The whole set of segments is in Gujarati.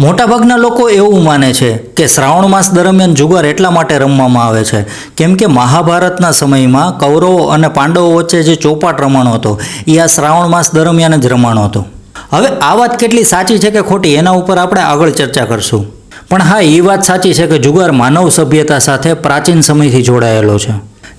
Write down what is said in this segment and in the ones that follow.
મોટાભાગના લોકો એવું માને છે કે શ્રાવણ માસ દરમિયાન જુગાર એટલા માટે રમવામાં આવે છે. કેમ કે મહાભારતના સમયમાં કૌરવો અને પાંડવો વચ્ચે જે ચોપાટ રમાણો હતો, એ આ શ્રાવણ માસ દરમિયાન જ રમાણો હતો. હવે આ વાત કેટલી સાચી છે કે ખોટી, એના ઉપર આપણે આગળ ચર્ચા કરશું. પણ હા, એ વાત સાચી છે કે જુગાર માનવ સભ્યતા સાથે પ્રાચીન સમયથી જોડાયેલો છે.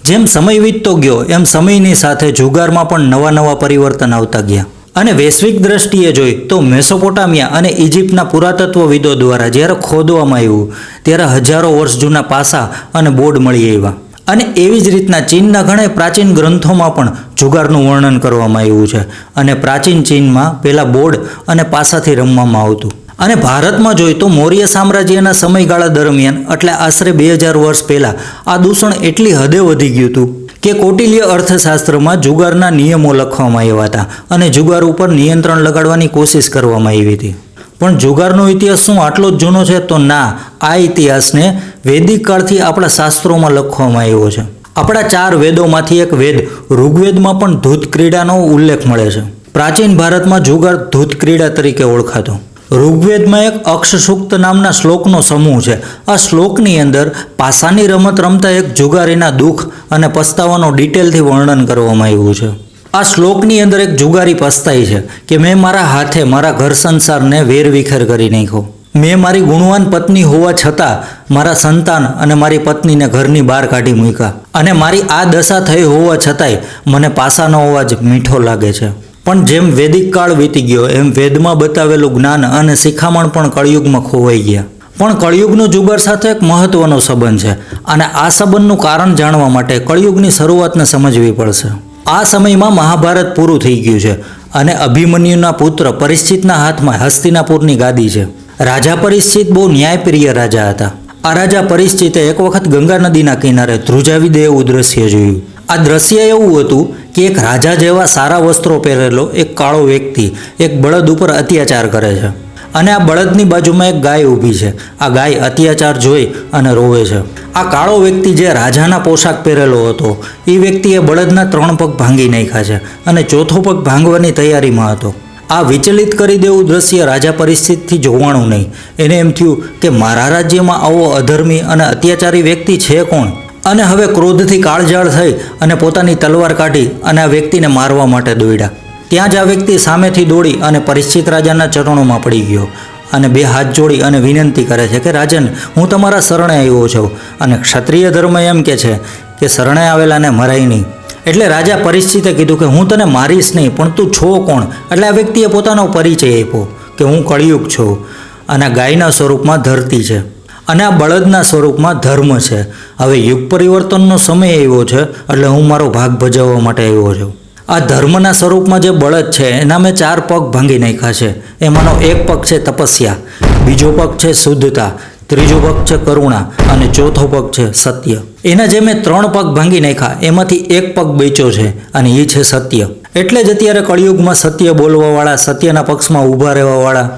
જેમ સમય વીતતો ગયો, એમ સમયની સાથે જુગારમાં પણ નવા નવા પરિવર્તન આવતા ગયા. અને વૈશ્વિક દ્રષ્ટિએ જોઈ તો મેસોપોટામિયા અને ઇજિપ્તના પુરાતત્વવિદો દ્વારા જ્યારે ખોદવામાં આવ્યું, ત્યારે હજારો વર્ષ જૂના પાસા અને બોર્ડ મળી આવ્યા. અને એવી જ રીતના ચીનના ઘણા પ્રાચીન ગ્રંથોમાં પણ જુગારનું વર્ણન કરવામાં આવ્યું છે અને પ્રાચીન ચીનમાં પહેલાં બોર્ડ અને પાસાથી રમવામાં આવતું. અને ભારતમાં જોઈ તો મૌર્ય સામ્રાજ્યના સમયગાળા દરમિયાન, એટલે આશરે બે હજાર વર્ષ પહેલાં, આ દૂષણ એટલી હદે વધી ગયું હતું કે કોટિલ્ય અર્થશાસ્ત્રમાં જુગારના નિયમો લખવામાં આવ્યા હતા અને જુગાર ઉપર નિયંત્રણ લગાડવાની કોશિશ કરવામાં આવી હતી. પણ જુગારનો ઇતિહાસ શું આટલો જ જૂનો છે? તો ના, આ ઇતિહાસને વૈદિક કાળથી આપણા શાસ્ત્રોમાં લખવામાં આવ્યો છે. આપણા ચાર વેદોમાંથી એક વેદ ઋગ્વેદમાં પણ ધૂત ક્રીડાનો ઉલ્લેખ મળે છે. પ્રાચીન ભારતમાં જુગાર ધૂત ક્રીડા તરીકે ઓળખાતો. ઋગ્વેદમાં એક અક્ષસૂક્ત નામના શ્લોકનો સમૂહ છે. આ શ્લોકની અંદર પાસાની રમત રમતા એક જુગારીના દુઃખ અને પસ્તાવાનો ડિટેલથી વર્ણન કરવામાં આવ્યું છે. આ શ્લોકની અંદર એક જુગારી પસ્તાય છે કે મેં મારા હાથે મારા ઘર સંસારને વેરવિખેર કરી નાખ્યો. મેં મારી ગુણવાન પત્ની હોવા છતાં મારા સંતાન અને મારી પત્નીને ઘરની બહાર કાઢી મૂક્યા. અને મારી આ દશા થઈ હોવા છતાંય મને પાસાનો અવાજ મીઠો લાગે છે. પણ જેમ વૈદિક કાળ વીતી ગયો, એમ વેદમાં બતાવેલું જ્ઞાન અને શિખામણ પણ કળિયુગમાં ખોવાઈ ગયા. પણ કળિયુગનો જુગાર સાથે એક મહત્વનો સંબંધ છે અને આ સંબંધનું કારણ જાણવા માટે કળિયુગની શરૂઆતને સમજવી પડશે. આ સમયમાં મહાભારત પૂરું થઈ ગયું છે અને અભિમન્યુના પુત્ર પરિશ્ચિતના હાથમાં હસ્તિનાપુરની ગાદી છે. રાજા પરિશ્ચિત બહુ ન્યાયપ્રિય રાજા હતા. આ રાજા પરિશ્ચિતે એક વખત ગંગા નદીના કિનારે ધ્રુજાવી દે એવું દ્રશ્ય જોયું. આ દ્રશ્ય એવું હતું કે એક રાજા જેવા સારા વસ્ત્રો પહેરેલો એક કાળો વ્યક્તિ એક બળદ ઉપર અત્યાચાર કરે છે. અને આ બળદની બાજુમાં એક ગાય ઊભી છે. આ ગાય અત્યાચાર જોઈ અને રોવે છે. આ કાળો વ્યક્તિ જે રાજાના પોશાક પહેરેલો હતો, એ વ્યક્તિએ બળદના ત્રણ પગ ભાંગી નાખ્યા છે અને ચોથો પગ ભાંગવાની તૈયારીમાં હતો. આ વિચલિત કરી દેવું દ્રશ્ય રાજા પરિસ્થિતિથી જોવાણું નહીં. એને એમ થયું કે મારા રાજ્યમાં આવો અધર્મી અને અત્યાચારી વ્યક્તિ છે કોણ? અને હવે ક્રોધથી કાળજાળ થઈ અને પોતાની તલવાર કાઢી અને આ વ્યક્તિને મારવા માટે દોડ્યા ત્યાં જ આ વ્યક્તિ સામેથી દોડી અને પરિચિત રાજાના ચરણોમાં પડી ગયો અને બે હાથ જોડી અને વિનંતી કરે છે કે, રાજન, હું તમારા શરણે આવ્યો છું. અને ક્ષત્રિય ધર્મ એમ કે છે કે, શરણે આવેલાને મરાય નહીં. એટલે રાજા પરિસ્થિતે કીધું કે, હું તને મારીશ નહીં, પણ તું છો કોણ? એટલે આ વ્યક્તિએ પોતાનો પરિચય આપ્યો કે, હું કળિયુગ છું અને ગાયના સ્વરૂપમાં ધરતી છે. અને આ બળદના સ્વરૂપમાં ધર્મ છે. હવે યુગ પરિવર્તનનો સમય આવ્યો છે, એટલે હું મારો ભાગ ભજવવા માટે આવ્યો છું. આ ધર્મના સ્વરૂપમાં જે બળદ છે, એના મેં ચાર પગ ભાંગી નાખ્યા છે. એમાંનો એક પગ છે તપસ્યા, બીજો પગ છે શુદ્ધતા, ત્રીજો પગ છે કરુણા અને ચોથો પગ છે સત્ય. એના જે મેં ત્રણ પગ ભાંગી નાખ્યા, એમાંથી એક પગ બેચ્યો છે અને એ છે સત્ય. એટલે જ અત્યારે કળિયુગમાં સત્ય બોલવાવાળા, સત્યના પક્ષમાં ઊભા રહેવાવાળા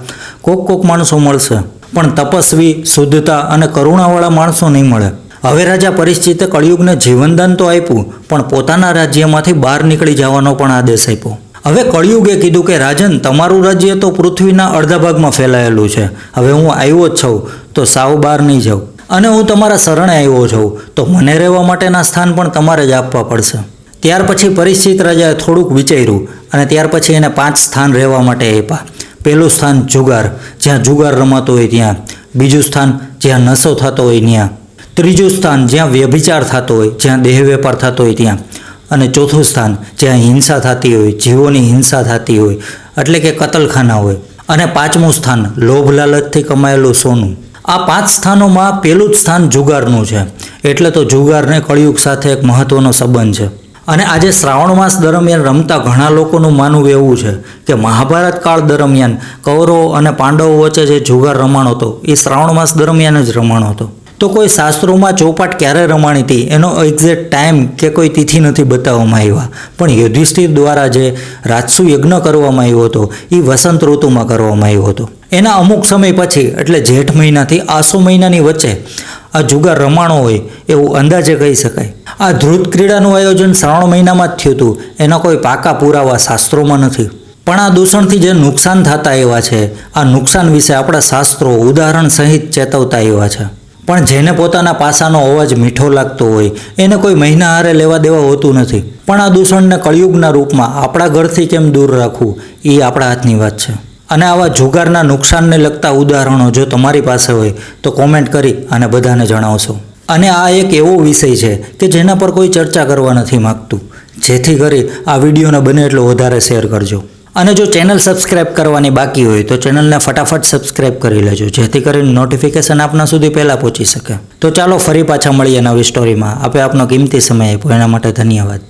કોક કોક માણસો મળશે. પણ તપસ્વી, શુદ્ધતા અને કરુણાવાળા માણસો નહીં મળે. હવે રાજા પરિશ્ચિતે કળિયુગને જીવનદાન તો આપ્યું, પણ પોતાના રાજ્યમાંથી બહાર નીકળી જવાનો પણ આદેશ આપ્યો. હવે કળિયુગે કીધું કે, રાજન, તમારું રાજ્ય તો પૃથ્વીના અડધા ભાગમાં ફેલાયેલું છે. હવે હું આવ્યો જ છું, તો સાવ બહાર નહીં જાઉં. અને હું તમારા શરણે આવ્યો છું, તો મને રહેવા માટેના સ્થાન પણ તમારે જ આપવા પડશે. ત્યાર પછી પરિશ્ચિત રાજાએ થોડુંક વિચાર્યું અને ત્યાર પછી એને પાંચ સ્થાન રહેવા માટે આપ્યા. પહેલું સ્થાન જુગાર, જ્યાં જુગાર રમાતો હોય ત્યાં. બીજું સ્થાન જ્યાં નશો થતો હોય ત્યાં. ત્રીજું સ્થાન જ્યાં વ્યભિચાર થતો હોય, જ્યાં દેહ વેપાર થતો હોય ત્યાં. અને ચોથું સ્થાન જ્યાં હિંસા થતી હોય, જીવોની હિંસા થતી હોય, એટલે કે કતલખાના હોય. અને પાંચમું સ્થાન લોભ લાલચથી કમાયેલું સોનું. આ પાંચ સ્થાનોમાં પહેલું જ સ્થાન જુગારનું છે. એટલે તો જુગારને કળિયુગ સાથે એક મહત્વનો સંબંધ છે. અને આજે શ્રાવણ માસ દરમિયાન રમતા ઘણા લોકોનું માનવું એવું છે કે મહાભારત કાળ દરમિયાન કૌરવો અને પાંડવો વચ્ચે જે જુગાર રમાણો હતો, એ શ્રાવણ માસ દરમિયાન જ રમાણો હતો. તો કોઈ શાસ્ત્રોમાં ચોપાટ ક્યારે રમાણી હતી? એનો એક્ઝેક્ટ ટાઈમ કે કોઈ તિથિ નથી બતાવવામાં આવ્યા. પણ યુધિષ્ઠિર દ્વારા જે રાજસુ યજ્ઞ કરવામાં આવ્યો હતો, એ વસંત ઋતુમાં કરવામાં આવ્યો હતો. એના અમુક સમય પછી, એટલે જેઠ મહિનાથી આસો મહિનાની વચ્ચે આ જુગાર રમાણો હોય એવું અંદાજે કહી શકાય. આ ધ્રુત ક્રીડાનું આયોજન શ્રાવણ મહિનામાં જ થયું હતું. એના કોઈ પાકા પુરાવા શાસ્ત્રોમાં નથી. પણ આ દૂષણથી જે નુકસાન થતા એવા છે, આ નુકસાન વિશે આપણા શાસ્ત્રો ઉદાહરણ સહિત ચેતવતા એવા છે. પણ જેને પોતાના પાસાનો અવાજ મીઠો લાગતો હોય, એને કોઈ મહિના હારે લેવા દેવા હોતું નથી. પણ આ દૂષણને કળિયુગના રૂપમાં આપણા ઘરથી કેમ દૂર રાખવું, એ આપણા હાથની વાત છે. અને આવા જુગારના નુકસાનને લગતા ઉદાહરણો જો તમારી પાસે હોય, તો કોમેન્ટ કરી અને બધાને જણાવશો. અને આ એક એવો વિષય છે કે જેના પર કોઈ ચર્ચા કરવા નથી માગતું. જેથી કરી આ વિડીયોને બને એટલો વધારે શેર કરજો. અને જો ચેનલ સબસ્ક્રાઇબ કરવાની બાકી હોય, તો ચેનલને ફટાફટ સબસ્ક્રાઇબ કરી લેજો, જેથી કરીને નોટિફિકેશન આપના સુધી પહેલાં પહોંચી શકે. તો ચાલો ફરી પાછા મળીએ નવી સ્ટોરીમાં આપે આપનો કિંમતી સમય આપ્યો. એના માટે ધન્યવાદ.